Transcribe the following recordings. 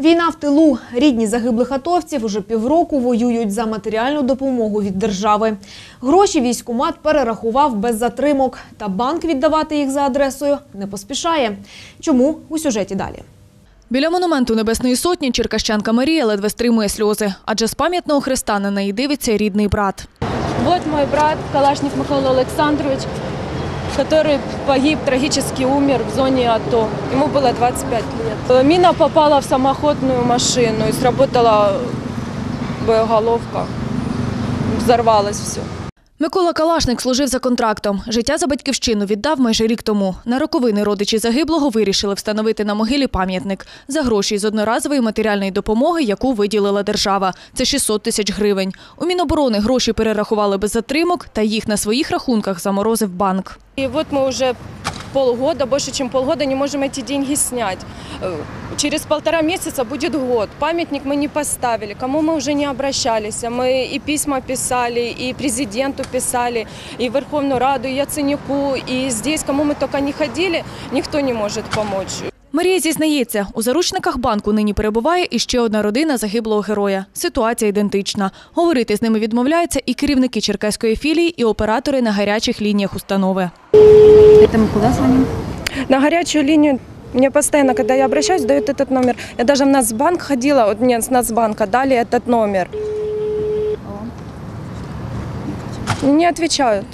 Війна в тилу. Рідні загиблих атовців уже півроку воюють за матеріальну допомогу від держави. Гроші військкомат перерахував без затримок, та банк віддавати їх за адресою не поспішає. Чому у сюжеті далі? Біля монументу Небесної Сотні черкащанка Марія ледве стримує сльози, адже з пам'ятного хреста на неї дивиться рідний брат. Вот мой брат Калашник Михаил Александрович, который погиб, трагически умер в зоне АТО. Ему было 25 лет. Э, Мина попала в самоходную машину и сработала боеголовка. Взорвалось все. Микола Калашник служив за контрактом. Життя за батьківщину віддав майже рік тому. На роковини родичі загиблого вирішили встановити на могилі пам'ятник за гроші з одноразової матеріальної допомоги, яку виділила держава. Це 600 тисяч гривень. У Міноборони гроші перерахували без затримок, та їх на своїх рахунках заморозив банк. І от ми уже полгода, больше чем полгода не можем эти деньги снять. Э, Через полтора месяца будет год. Памятник мы не поставили. Кому мы уже не обращались. Мы и письма писали, и президенту писали, и в Верховную Раду, и Яценюку, и здесь, кому мы только не ходили, никто не может помочь. Марія зізнається, у заручниках банку нині перебуває і ще одна родина загиблого героя. Ситуація ідентична. Говорити з ними відмовляються і керівники черкаської філії, і оператори на гарячих лініях установи. Это мы куда звоним? На горячую линию мне постоянно, когда я обращаюсь, дают этот номер. Я даже в Нацбанк ходила, вот мне с Нацбанка дали этот номер. Не отвечают.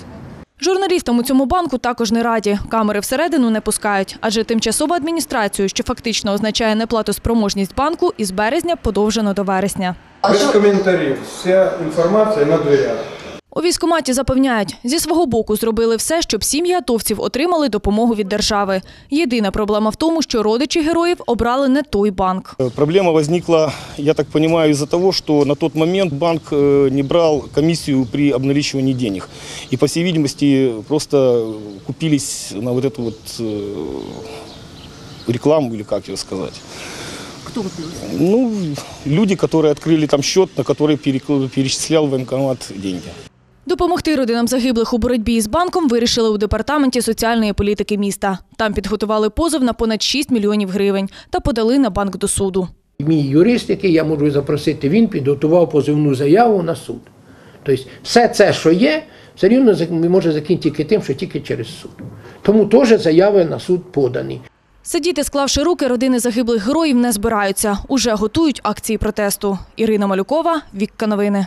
Журналістам у цьому банку також не раді. Камери всередину не пускають, адже тимчасову адміністрацію, що фактично означає неплатоспроможність банку, із березня подовжено до вересня. Без коментарів. Вся інформація на дверях. У військкоматі запевняють, зі свого боку зробили все, щоб сім'ї атовців отримали допомогу від держави. Єдина проблема в тому, що родичі героїв обрали не той банк. Э, Проблема возникла, я так понимаю, из-за того, что на тот момент банк э, не брал комиссию при обналичивании денег. И, по всей видимости, просто купились на вот эту вот э, рекламу, или как ее сказать. Кто купился? Ну, люди, которые открыли там счет, на который перекл- перечислял военкомат деньги. Допомогти родинам загиблих у боротьбі з банком вирішили у департаменті соціальної політики міста. Там підготували позов на понад 6 мільйонів гривень та подали на банк до суду. Мій юрист, який я можу запросити, він підготував позивну заяву на суд. Тобто все це, що є, все рівно може закінчити тільки тим, що тільки через суд. Тому теж заяви на суд подані. Сидіти, склавши руки, родини загиблих героїв не збираються. Уже готують акції протесту. Ірина Малюкова, Вікка Новини.